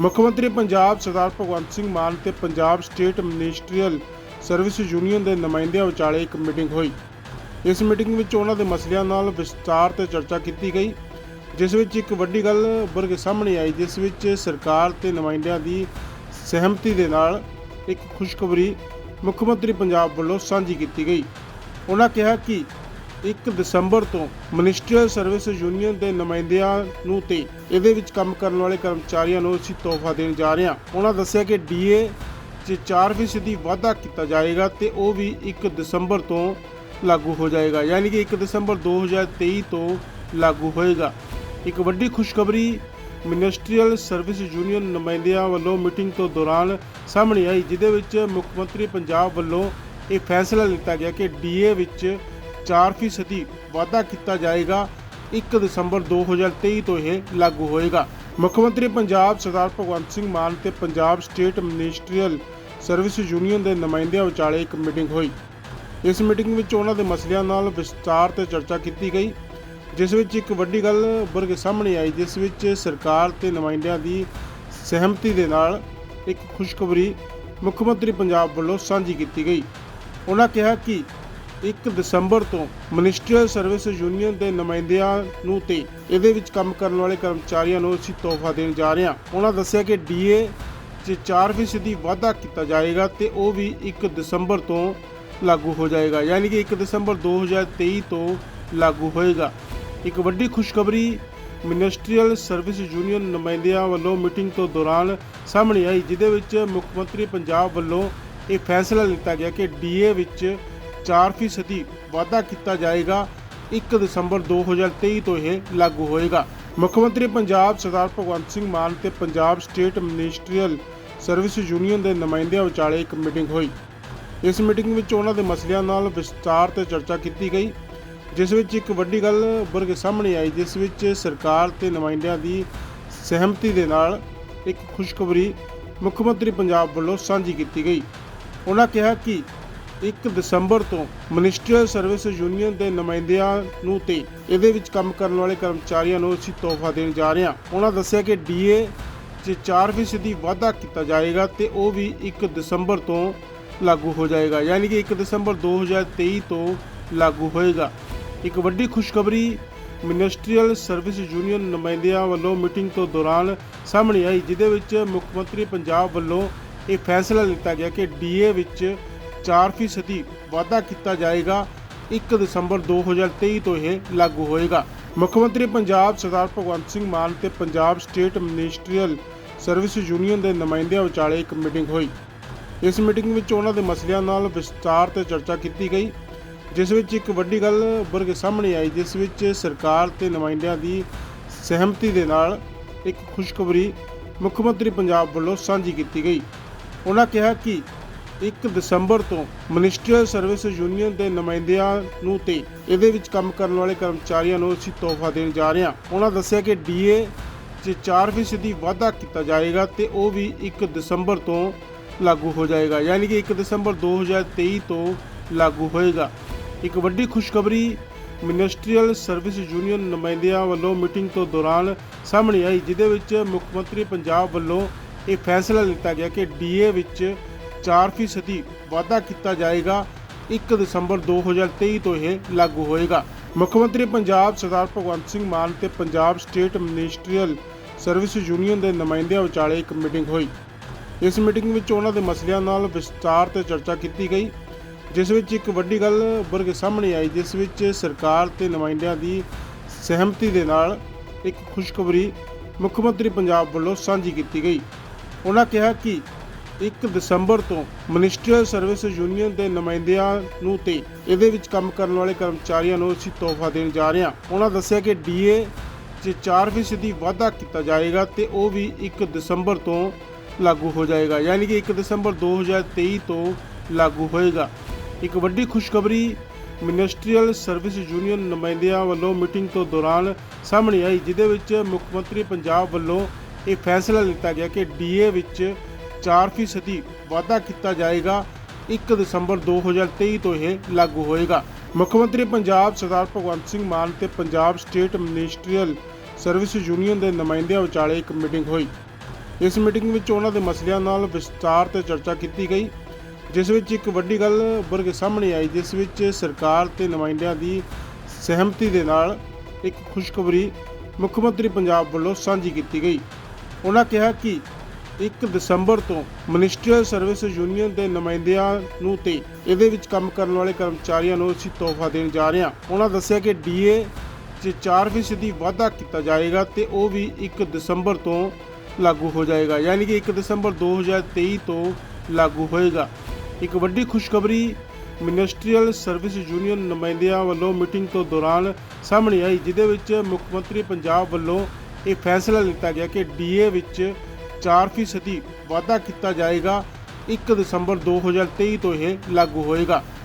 ਮੁੱਖ ਮੰਤਰੀ ਪੰਜਾਬ ਸਰਦਾਰ ਭਗਵੰਤ ਸਿੰਘ ਮਾਨ ਤੇ Punjab state ministerial service union ਦੇ ਨੁਮਾਇੰਦਿਆਂ ਵਿਚਾਲੇ ਇੱਕ ਮੀਟਿੰਗ ਹੋਈ। ਇਸ ਮੀਟਿੰਗ ਵਿੱਚ ਉਹਨਾਂ ਦੇ ਮਸਲਿਆਂ ਨਾਲ ਵਿਸਤਾਰ ਤੇ ਚਰਚਾ ਕੀਤੀ ਗਈ, ਜਿਸ ਵਿੱਚ ਇੱਕ ਵੱਡੀ ਗੱਲ ਉੱਭਰ ਕੇ ਸਾਹਮਣੇ ਆਈ, ਜਿਸ ਵਿੱਚ ਸਰਕਾਰ ਤੇ ਨੁਮਾਇੰਦਿਆਂ ਦੀ ਸਹਿਮਤੀ ਦੇ ਨਾਲ ਇੱਕ ਖੁਸ਼ਖਬਰੀ ਮੁੱਖ ਮੰਤਰੀ ਪੰਜਾਬ ਵੱਲੋਂ ਸਾਂਝੀ ਕੀਤੀ ਗਈ। ਉਹਨਾਂ ਕਿਹਾ ਕਿ 1 ਦਸੰਬਰ ਤੋਂ ਮਿਨਿਸਟਰੀਅਲ ਸਰਵਿਸ ਯੂਨੀਅਨ ਦੇ ਨੁਮਾਇੰਦਿਆਂ ਨੂੰ ਤੇ ਇਹਦੇ ਵਿੱਚ ਕੰਮ ਕਰਨ ਵਾਲੇ ਕਰਮਚਾਰੀਆਂ ਨੂੰ ਅਸੀਂ ਤੋਹਫਾ ਦੇਣ ਜਾ ਰਹੇ ਹਾਂ। ਉਹਨਾਂ ਦੱਸਿਆ ਕਿ ਡੀਏ 'ਚ 4% ਦੀ ਵਾਧਾ ਕੀਤਾ ਜਾਏਗਾ ਤੇ ਉਹ ਵੀ 1 ਦਸੰਬਰ ਤੋਂ ਲਾਗੂ ਹੋ ਜਾਏਗਾ, ਯਾਨੀ ਕਿ 1 ਦਸੰਬਰ 2023 ਤੋਂ ਲਾਗੂ ਹੋਏਗਾ। ਇੱਕ ਵੱਡੀ ਖੁਸ਼ਖਬਰੀ ਮਿਨਿਸਟਰੀਅਲ ਸਰਵਿਸ ਯੂਨੀਅਨ ਨੁਮਾਇੰਦਿਆਂ ਵੱਲੋਂ ਮੀਟਿੰਗ ਤੋਂ ਦੌਰਾਨ ਸਾਹਮਣੇ ਆਈ, ਜਿਹਦੇ ਵਿੱਚ ਮੁੱਖ ਮੰਤਰੀ ਪੰਜਾਬ ਵੱਲੋਂ ਇਹ ਫੈਸਲਾ ਲਿੱਤਾ ਗਿਆ ਕਿ ਡੀਏ ਵਿੱਚ 4% ਵਾਧਾ ਕੀਤਾ ਜਾਏਗਾ। 1 ਦਸੰਬਰ 2023 ਤੋਂ ਇਹ ਲਾਗੂ ਹੋਏਗਾ। ਮੁੱਖ ਮੰਤਰੀ ਪੰਜਾਬ ਸਰਦਾਰ ਭਗਵੰਤ ਸਿੰਘ ਮਾਨ ਤੇ Punjab state ministerial service union ਦੇ ਨੁਮਾਇੰਦਿਆਂ ਵਿਚਾਲੇ ਇੱਕ ਮੀਟਿੰਗ ਹੋਈ। ਇਸ ਮੀਟਿੰਗ ਵਿੱਚ ਉਹਨਾਂ ਦੇ ਮਸਲਿਆਂ ਨਾਲ ਵਿਸਤਾਰ ਤੇ ਚਰਚਾ ਕੀਤੀ ਗਈ, ਜਿਸ ਵਿੱਚ ਇੱਕ ਵੱਡੀ ਗੱਲ ਉੱਭਰ ਕੇ ਸਾਹਮਣੇ ਆਈ, ਜਿਸ ਵਿੱਚ ਸਰਕਾਰ ਤੇ ਨੁਮਾਇੰਦਿਆਂ ਦੀ ਸਹਿਮਤੀ ਦੇ ਨਾਲ ਇੱਕ ਖੁਸ਼ਖਬਰੀ ਮੁੱਖ ਮੰਤਰੀ ਪੰਜਾਬ ਵੱਲੋਂ ਸਾਂਝੀ ਕੀਤੀ ਗਈ। ਉਹਨਾਂ ਕਿਹਾ ਕਿ 1 ਦਸੰਬਰ ਤੋਂ ਮਿਨਿਸਟਰੀਅਲ ਸਰਵਿਸ ਯੂਨੀਅਨ ਦੇ ਨੁਮਾਇੰਦਿਆਂ ਨੂੰ ਤੇ ਇਹਦੇ ਵਿੱਚ ਕੰਮ ਕਰਨ ਵਾਲੇ ਕਰਮਚਾਰੀਆਂ ਨੂੰ ਅਸੀਂ ਤੋਹਫਾ ਦੇਣ ਜਾ ਰਹੇ ਹਾਂ। ਉਹਨਾਂ ਦੱਸਿਆ ਕਿ ਡੀਏ 'ਚ 4% ਦੀ ਵਾਧਾ ਕੀਤਾ ਜਾਏਗਾ ਤੇ ਉਹ ਵੀ 1 ਦਸੰਬਰ ਤੋਂ ਲਾਗੂ ਹੋ ਜਾਏਗਾ, ਯਾਨੀ ਕਿ 1 ਦਸੰਬਰ 2023 ਤੋਂ ਲਾਗੂ ਹੋਏਗਾ। ਇੱਕ ਵੱਡੀ ਖੁਸ਼ਖਬਰੀ ਮਿਨਿਸਟਰੀਅਲ ਸਰਵਿਸ ਯੂਨੀਅਨ ਨੁਮਾਇੰਦਿਆਂ ਵੱਲੋਂ ਮੀਟਿੰਗ ਤੋਂ ਦੌਰਾਨ ਸਾਹਮਣੇ ਆਈ, ਜਿਹਦੇ ਵਿੱਚ ਮੁੱਖ ਮੰਤਰੀ ਪੰਜਾਬ ਵੱਲੋਂ ਇਹ ਫੈਸਲਾ ਲਿੱਤਾ ਗਿਆ ਕਿ ਡੀਏ ਵਿੱਚ 4% ਵਾਧਾ ਕੀਤਾ ਜਾਏਗਾ। 1 ਦਸੰਬਰ 2023 ਤੋਂ ਇਹ ਲਾਗੂ ਹੋਏਗਾ। ਮੁੱਖ ਮੰਤਰੀ ਪੰਜਾਬ ਸਰਦਾਰ ਭਗਵੰਤ ਸਿੰਘ ਮਾਨ ਤੇ Punjab state ministerial service union ਦੇ ਨੁਮਾਇੰਦਿਆਂ ਵਿਚਾਲੇ ਇੱਕ ਮੀਟਿੰਗ ਹੋਈ। ਇਸ ਮੀਟਿੰਗ ਵਿੱਚ ਉਹਨਾਂ ਦੇ ਮਸਲਿਆਂ ਨਾਲ ਵਿਸਤਾਰ ਤੇ ਚਰਚਾ ਕੀਤੀ ਗਈ, ਜਿਸ ਵਿੱਚ ਇੱਕ ਵੱਡੀ ਗੱਲ ਉੱਭਰ ਕੇ ਸਾਹਮਣੇ ਆਈ, ਜਿਸ ਵਿੱਚ ਸਰਕਾਰ ਤੇ ਨੁਮਾਇੰਦਿਆਂ ਦੀ ਸਹਿਮਤੀ ਦੇ ਨਾਲ ਇੱਕ ਖੁਸ਼ਖਬਰੀ ਮੁੱਖ ਮੰਤਰੀ ਪੰਜਾਬ ਵੱਲੋਂ ਸਾਂਝੀ ਕੀਤੀ ਗਈ। ਉਹਨਾਂ ਕਿਹਾ ਕਿ 1 ਦਸੰਬਰ ਤੋਂ ਮਿਨਿਸਟਰੀਅਲ ਸਰਵਿਸ ਯੂਨੀਅਨ ਦੇ ਨੁਮਾਇੰਦਿਆਂ ਨੂੰ ਤੇ ਇਹਦੇ ਵਿੱਚ ਕੰਮ ਕਰਨ ਵਾਲੇ ਕਰਮਚਾਰੀਆਂ ਨੂੰ ਅਸੀਂ ਤੋਹਫਾ ਦੇਣ ਜਾ ਰਹੇ ਹਾਂ। ਉਹਨਾਂ ਦੱਸਿਆ ਕਿ ਡੀਏ 'ਚ 4% ਦੀ ਵਾਧਾ ਕੀਤਾ ਜਾਏਗਾ ਤੇ ਉਹ ਵੀ 1 ਦਸੰਬਰ ਤੋਂ ਲਾਗੂ ਹੋ ਜਾਏਗਾ, ਯਾਨੀ ਕਿ 1 ਦਸੰਬਰ 2023 ਤੋਂ ਲਾਗੂ ਹੋਏਗਾ। ਇੱਕ ਵੱਡੀ ਖੁਸ਼ਖਬਰੀ ਮਿਨਿਸਟਰੀਅਲ ਸਰਵਿਸ ਯੂਨੀਅਨ ਨੁਮਾਇੰਦਿਆਂ ਵੱਲੋਂ ਮੀਟਿੰਗ ਤੋਂ ਦੌਰਾਨ ਸਾਹਮਣੇ ਆਈ, ਜਿਹਦੇ ਵਿੱਚ ਮੁੱਖ ਮੰਤਰੀ ਪੰਜਾਬ ਵੱਲੋਂ ਇਹ ਫੈਸਲਾ ਲਿੱਤਾ ਗਿਆ ਕਿ ਡੀਏ ਵਿੱਚ 4% ਵਾਧਾ ਕੀਤਾ ਜਾਏਗਾ। 1 ਦਸੰਬਰ 2023 ਤੋਂ ਇਹ ਲਾਗੂ ਹੋਏਗਾ। ਮੁੱਖ ਮੰਤਰੀ ਪੰਜਾਬ ਸਰਦਾਰ ਭਗਵੰਤ ਸਿੰਘ ਮਾਨ ਤੇ Punjab state ministerial service union ਦੇ ਨੁਮਾਇੰਦਿਆਂ ਵਿਚਾਲੇ ਇੱਕ ਮੀਟਿੰਗ ਹੋਈ। ਇਸ ਮੀਟਿੰਗ ਵਿੱਚ ਉਹਨਾਂ ਦੇ ਮਸਲਿਆਂ ਨਾਲ ਵਿਸਤਾਰ ਤੇ ਚਰਚਾ ਕੀਤੀ ਗਈ, ਜਿਸ ਵਿੱਚ ਇੱਕ ਵੱਡੀ ਗੱਲ ਉੱਭਰ ਸਾਹਮਣੇ ਆਈ, ਜਿਸ ਵਿੱਚ ਸਰਕਾਰ ਤੇ ਨੁਮਾਇੰਦਿਆਂ ਦੀ ਸਹਿਮਤੀ ਦੇ ਨਾਲ ਇੱਕ ਖੁਸ਼ਖਬਰੀ ਮੁੱਖ ਮੰਤਰੀ ਪੰਜਾਬ ਵੱਲੋਂ ਸਾਂਝੀ ਕੀਤੀ ਗਈ। ਉਹਨਾਂ ਕਿਹਾ ਕਿ 1 ਦਸੰਬਰ ਤੋਂ ਮਿਨਿਸਟਰੀਅਲ ਸਰਵਿਸ ਯੂਨੀਅਨ ਦੇ ਨੁਮਾਇੰਦਿਆਂ ਨੂੰ ਤੇ ਇਹਦੇ ਵਿੱਚ ਕੰਮ ਕਰਨ ਵਾਲੇ ਕਰਮਚਾਰੀਆਂ ਨੂੰ ਅਸੀਂ ਤੋਹਫਾ ਦੇਣ ਜਾ ਰਹੇ ਹਾਂ। ਉਹਨਾਂ ਦੱਸਿਆ ਕਿ ਡੀਏ 'ਚ 4% ਦੀ ਵਾਧਾ ਕੀਤਾ ਜਾਏਗਾ ਤੇ ਉਹ ਵੀ 1 ਦਸੰਬਰ ਤੋਂ ਲਾਗੂ ਹੋ ਜਾਏਗਾ, ਯਾਨੀ ਕਿ 1 ਦਸੰਬਰ 2023 ਤੋਂ ਲਾਗੂ ਹੋਏਗਾ। ਇੱਕ ਵੱਡੀ ਖੁਸ਼ਖਬਰੀ ਮਿਨਿਸਟਰੀਅਲ ਸਰਵਿਸ ਯੂਨੀਅਨ ਨੁਮਾਇੰਦਿਆਂ ਵੱਲੋਂ ਮੀਟਿੰਗ ਤੋਂ ਦੌਰਾਨ ਸਾਹਮਣੇ ਆਈ, ਜਿਹਦੇ ਵਿੱਚ ਮੁੱਖ ਮੰਤਰੀ ਪੰਜਾਬ ਵੱਲੋਂ ਇਹ ਫੈਸਲਾ ਲਿੱਤਾ ਗਿਆ ਕਿ ਡੀਏ ਵਿੱਚ 4% ਵਾਧਾ ਕੀਤਾ ਜਾਏਗਾ। 1 ਦਸੰਬਰ 2023 ਤੋਂ ਇਹ ਲਾਗੂ ਹੋਏਗਾ। ਮੁੱਖ ਮੰਤਰੀ ਪੰਜਾਬ ਸਰਦਾਰ ਭਗਵੰਤ ਸਿੰਘ ਮਾਨ ਤੇ Punjab state ministerial service union ਦੇ ਨੁਮਾਇੰਦਿਆਂ ਵਿਚਾਲੇ ਇੱਕ ਮੀਟਿੰਗ ਹੋਈ। ਇਸ ਮੀਟਿੰਗ ਵਿੱਚ ਉਹਨਾਂ ਦੇ ਮਸਲਿਆਂ ਨਾਲ ਵਿਸਤਾਰ ਤੇ ਚਰਚਾ ਕੀਤੀ ਗਈ, ਜਿਸ ਵਿੱਚ ਇੱਕ ਵੱਡੀ ਗੱਲ ਉੱਭਰ ਸਾਹਮਣੇ ਆਈ, ਜਿਸ ਵਿੱਚ ਸਰਕਾਰ ਤੇ ਨੁਮਾਇੰਦਿਆਂ ਦੀ ਸਹਿਮਤੀ ਦੇ ਨਾਲ ਇੱਕ ਖੁਸ਼ਖਬਰੀ ਮੁੱਖ ਮੰਤਰੀ ਪੰਜਾਬ ਵੱਲੋਂ ਸਾਂਝੀ ਕੀਤੀ ਗਈ। ਉਹਨਾਂ ਕਿਹਾ ਕਿ 1 ਦਸੰਬਰ ਤੋਂ ਮਿਨਿਸਟਰੀਅਲ ਸਰਵਿਸ ਯੂਨੀਅਨ ਦੇ ਨੁਮਾਇੰਦਿਆਂ ਨੂੰ ਤੇ ਇਹਦੇ ਵਿੱਚ ਕੰਮ ਕਰਨ ਵਾਲੇ ਕਰਮਚਾਰੀਆਂ ਨੂੰ ਅਸੀਂ ਤੋਹਫਾ ਦੇਣ ਜਾ ਰਹੇ ਹਾਂ। ਉਹਨਾਂ ਦੱਸਿਆ ਕਿ ਡੀਏ 'ਚ 4% ਦੀ ਵਾਧਾ ਕੀਤਾ ਜਾਏਗਾ ਤੇ ਉਹ ਵੀ 1 ਦਸੰਬਰ ਤੋਂ ਲਾਗੂ ਹੋ ਜਾਏਗਾ, ਯਾਨੀ ਕਿ 1 ਦਸੰਬਰ 2023 ਤੋਂ ਲਾਗੂ ਹੋਏਗਾ। ਇੱਕ ਵੱਡੀ ਖੁਸ਼ਖਬਰੀ ਮਿਨਿਸਟਰੀਅਲ ਸਰਵਿਸ ਯੂਨੀਅਨ ਨੁਮਾਇੰਦਿਆਂ ਵੱਲੋਂ ਮੀਟਿੰਗ ਤੋਂ ਦੌਰਾਨ ਸਾਹਮਣੇ ਆਈ, ਜਿਹਦੇ ਵਿੱਚ ਮੁੱਖ ਮੰਤਰੀ ਪੰਜਾਬ ਵੱਲੋਂ ਇਹ ਫੈਸਲਾ ਲਿੱਤਾ ਗਿਆ ਕਿ ਡੀਏ ਵਿੱਚ 4% ਵਾਧਾ ਕੀਤਾ ਜਾਏਗਾ। 1 ਦਸੰਬਰ 2023 ਤੋਂ ਇਹ ਲਾਗੂ ਹੋਏਗਾ। ਮੁੱਖ ਮੰਤਰੀ ਪੰਜਾਬ ਸਰਦਾਰ ਭਗਵੰਤ ਸਿੰਘ ਮਾਨ ਤੇ Punjab state ministerial service union ਦੇ ਨੁਮਾਇੰਦਿਆਂ ਵਿਚਾਲੇ ਇੱਕ ਮੀਟਿੰਗ ਹੋਈ। ਇਸ ਮੀਟਿੰਗ ਵਿੱਚ ਉਹਨਾਂ ਦੇ ਮਸਲਿਆਂ ਨਾਲ ਵਿਸਤਾਰ ਤੇ ਚਰਚਾ ਕੀਤੀ ਗਈ, ਜਿਸ ਵਿੱਚ ਇੱਕ ਵੱਡੀ ਗੱਲ ਉੱਭਰ ਕੇ ਸਾਹਮਣੇ ਆਈ, ਜਿਸ ਵਿੱਚ ਸਰਕਾਰ ਤੇ ਨੁਮਾਇੰਦਿਆਂ ਦੀ ਸਹਿਮਤੀ ਦੇ ਨਾਲ ਇੱਕ ਖੁਸ਼ਖਬਰੀ ਮੁੱਖ ਮੰਤਰੀ ਪੰਜਾਬ ਵੱਲੋਂ ਸਾਂਝੀ ਕੀਤੀ ਗਈ। ਉਹਨਾਂ ਕਿਹਾ ਕਿ 1 ਦਸੰਬਰ ਤੋਂ ਮਿਨਿਸਟਰੀਅਲ ਸਰਵਿਸ ਯੂਨੀਅਨ ਦੇ ਨੁਮਾਇੰਦਿਆਂ ਨੂੰ ਤੇ ਇਹਦੇ ਵਿੱਚ ਕੰਮ ਕਰਨ ਵਾਲੇ ਕਰਮਚਾਰੀਆਂ ਨੂੰ ਅਸੀਂ ਤੋਹਫਾ ਦੇਣ ਜਾ ਰਹੇ ਹਾਂ। ਉਹਨਾਂ ਦੱਸਿਆ ਕਿ ਡੀਏ 'ਚ 4% ਦੀ ਵਾਧਾ ਕੀਤਾ ਜਾਏਗਾ ਤੇ ਉਹ ਵੀ 1 ਦਸੰਬਰ ਤੋਂ ਲਾਗੂ ਹੋ ਜਾਏਗਾ, ਯਾਨੀ ਕਿ 1 ਦਸੰਬਰ 2023 ਤੋਂ ਲਾਗੂ ਹੋਏਗਾ। ਇੱਕ ਵੱਡੀ ਖੁਸ਼ਖਬਰੀ ਮਿਨਿਸਟਰੀਅਲ ਸਰਵਿਸ ਯੂਨੀਅਨ ਨੁਮਾਇੰਦਿਆਂ ਵੱਲੋਂ ਮੀਟਿੰਗ ਤੋਂ ਦੌਰਾਨ ਸਾਹਮਣੇ ਆਈ ਜਿਦੇ ਵਿੱਚ ਮੁੱਖ ਮੰਤਰੀ ਪੰਜਾਬ ਵੱਲੋਂ ਇਹ ਫੈਸਲਾ ਲਿੱਤਾ ਗਿਆ ਕਿ ਡੀਏ ਵਿੱਚ 4% ਵਾਧਾ ਕੀਤਾ ਜਾਏਗਾ। 1 ਦਸੰਬਰ 2023 ਤੋਂ ਇਹ ਲਾਗੂ ਹੋਏਗਾ।